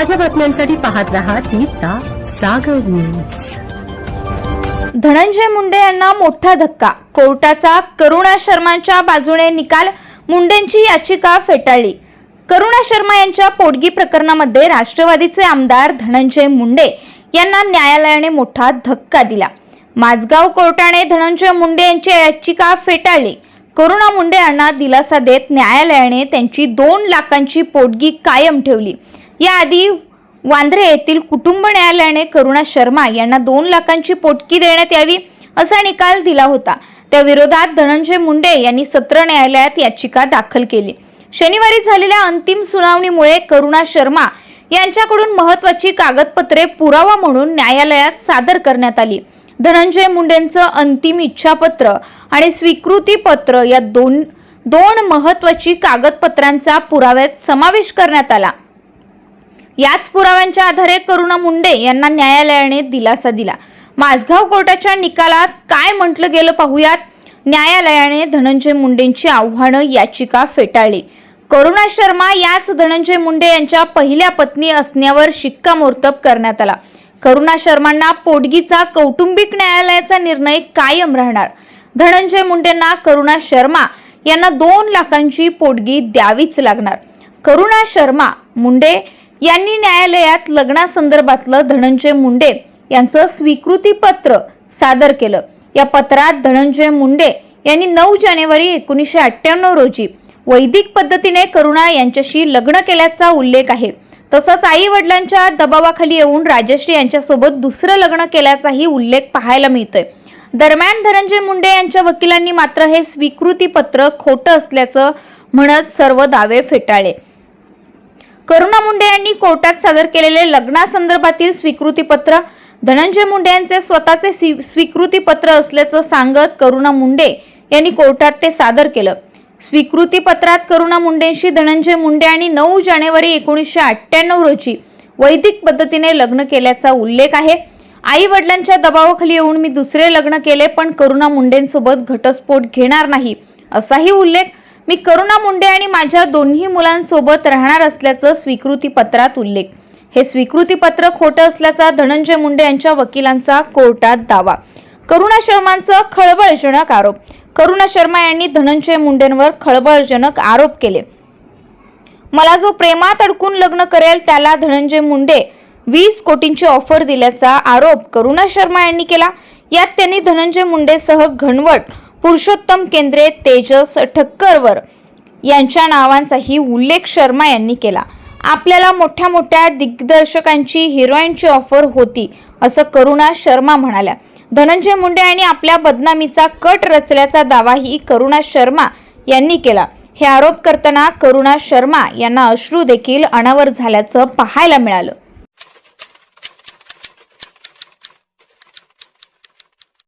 ताज्या बातम्यांसाठी पाहत रहा तिचा सागर न्यूज धनंजय मुंडे यांना मोठा धक्का. कोर्टाचा करुणा शर्मांच्या बाजूने निकाल मुंडेंची याचिका फेटाळली. करुणा शर्मा यांच्या पोटगी प्रकरणामध्ये राष्ट्रवादीचे आमदार धनंजय मुंडे यांना न्यायालयाने मोठा धक्का दिला. माझगाव कोर्टाने धनंजय मुंडे यांची याचिका फेटाळली. करुणा मुंडे यांना दिलासा देत न्यायालयाने त्यांची दोन लाखांची पोटगी कायम ठेवली. याआधी वांद्रे येथील कुटुंब न्यायालयाने करुणा शर्मा यांना दोन लाखांची पोटकी देण्यात यावी असा निकाल दिला होता. त्या विरोधात धनंजय मुंडे यांनी सत्र न्यायालयात याचिका दाखल केली. शनिवारी झालेल्या अंतिम सुनावणीमुळे करुणा शर्मा यांच्याकडून महत्वाची कागदपत्रे पुरावा म्हणून न्यायालयात सादर करण्यात आली. धनंजय मुंडेंचं अंतिम इच्छापत्र आणि स्वीकृती पत्र या दोन दोन महत्वाची कागदपत्रांचा पुराव्यात समावेश करण्यात आला. याच पुराव्यांच्या आधारे करुणा मुंडे यांना न्यायालयाने दिलासा दिला. माझगाव कोर्टाच्या निकालात काय म्हटलं गेलं पाहूयात? न्यायालयाने धनंजय मुंडेंची आव्हानं याचिका फेटाळली. करुणा शर्मा याच धनंजय मुंडे यांच्या पहिल्या पत्नी असण्यावर शिक्कामोर्तब करण्यात आला. करुणा शर्मांना पोटगीचा कौटुंबिक न्यायालयाचा निर्णय कायम राहणार. धनंजय मुंडेंना करुणा शर्मा यांना दोन लाखांची पोटगी द्यावीच लागणार. करुणा शर्मा मुंडे यांनी न्यायालयात लग्नासंदर्भातलं धनंजय मुंडे यांचं स्वीकृती पत्र सादर केलं. या पत्रात धनंजय मुंडे यांनी नऊ जानेवारी एकोणीसशे अठ्ठ्याण्णव रोजी वैदिक पद्धतीने करुणा यांच्याशी लग्न केल्याचा उल्लेख आहे. तसंच आई वडिलांच्या दबावाखाली येऊन राजश्री यांच्यासोबत दुसरं लग्न केल्याचाही उल्लेख पाहायला मिळतोय. दरम्यान धनंजय मुंडे यांच्या वकिलांनी मात्र हे स्वीकृती पत्र खोटं असल्याचं म्हणत सर्व दावे फेटाळले. करुणा मुंडे यांनी कोर्टात सादर केलेले लग्नासंदर्भातील स्वीकृतीपत्र धनंजय मुंडे यांचे स्वतःचे स्वीकृतीपत्र असल्याचं सांगत करुणा मुंडे यांनी कोर्टात ते सादर केलं. स्वीकृतीपत्रात करुणा मुंडेंशी धनंजय मुंडे आणि नऊ जानेवारी एकोणीसशे अठ्ठ्याण्णव रोजी वैदिक पद्धतीने लग्न केल्याचा उल्लेख आहे. आई वडिलांच्या दबावाखाली येऊन मी दुसरे लग्न केले पण करुणा मुंडेंसोबत घटस्फोट घेणार नाही असाही उल्लेख मी करुणा मुंडे आणि माझ्या दोन्ही मुलांसोबत राहणार असल्याचं स्वीकृती पत्रात उल्लेख. हे स्वीकृती पत्र खोटं असल्याचा धनंजय मुंडे यांच्या वकिलांचा कोर्टात दावा. करुणा शर्मांचं खळबळजनक आरोप. करुणा शर्मा यांनी धनंजय मुंडेंवर खळबळजनक आरोप केले. मला जो प्रेमात अडकून लग्न करेल त्याला धनंजय मुंडे वीस कोटींची ऑफर दिल्याचा आरोप करुणा शर्मा यांनी केला. यात त्यांनी धनंजय मुंडेसह घनवट पुरुषोत्तम केंद्रे तेजस ठक्करवर यांच्या नावांचाही उल्लेख शर्मा यांनी केला. आपल्याला मोठ्या मोठ्या दिग्दर्शकांची हिरोईनची ऑफर होती असं करुणा शर्मा म्हणाल्या. धनंजय मुंडे यांनी आपल्या बदनामीचा कट रचल्याचा दावाही करुणा शर्मा यांनी केला. हे आरोप करताना करुणा शर्मा यांना अश्रू देखील अनावर झाल्याचं पाहायला मिळालं.